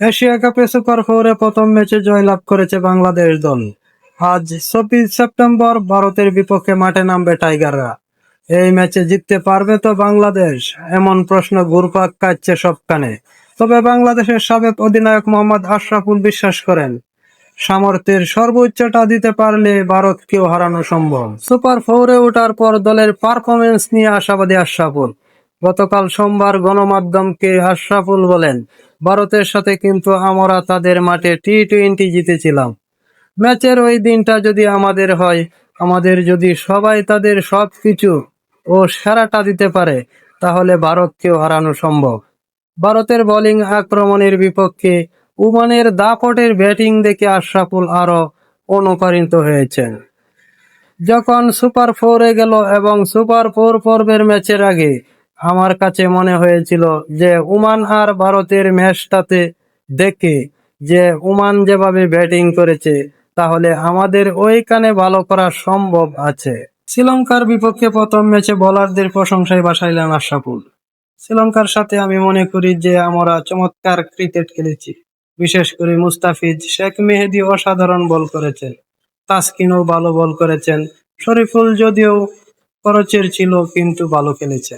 Asia কাপে super ফোরে প্রথম ম্যাচে জয়লাভ করেছে বাংলাদেশ দল। আজ চব্বিশ সেপ্টেম্বর ভারতের বিপক্ষে মাঠে নামবে টাইগাররা। এই ম্যাচে জিততে পারবে তো বাংলাদেশ, এমন প্রশ্ন ঘুরপাক কাটছে সবখানে। তবে বাংলাদেশের সাবেক অধিনায়ক মোহাম্মদ আশরাফুল বিশ্বাস করেন, সামর্থ্যের সর্বোচ্চটা দিতে পারলে ভারতকেও হারানো সম্ভব। সুপার ফোরে ওঠার পর দলের পারফরমেন্স নিয়ে আশাবাদী আশরাফুল। গতকাল সোমবার গণমাধ্যমকে আশরাফুল বলেন ভারতের সাথে কিন্তু আমরা তাদের মাঠে টি টোয়েন্টি জিতেছিলাম। ম্যাচের ওই দিনটা যদি আমাদের হয়, আমাদের যদি সবাই তাদের সব কিছু ও সেরাটা দিতে পারে, তাহলে ভারতকেও হারানো সম্ভব। ভারতের বোলিং আক্রমণের বিপক্ষে উমানের দাপটের ব্যাটিং দেখে আশরাফুল আরও অনুপ্রাণিত হয়েছেন। যখন সুপার ফোরে গেল এবং সুপার ফোর পর্বের ম্যাচের আগে আমার কাছে মনে হয়েছিল যে ওমান আর ভারতের ম্যাচটাতে দেখে যে ওমান যেভাবে ব্যাটিং করেছে, তাহলে আমাদের ওইখানে ভালো করা সম্ভব আছে। শ্রীলঙ্কার বিপক্ষে প্রথম ম্যাচে বোলারদের প্রশংসায় বাসাইলেন আশরাফুল। শ্রীলঙ্কার সাথে আমি মনে করি যে আমরা চমৎকার ক্রিকেট খেলেছি। বিশেষ করে মুস্তাফিজ, শেখ মেহেদি অসাধারণ বল করেছেন। তাসকিনও ভালো বল করেছেন। শরীফুল যদিও খরচের ছিল, কিন্তু ভালো খেলেছে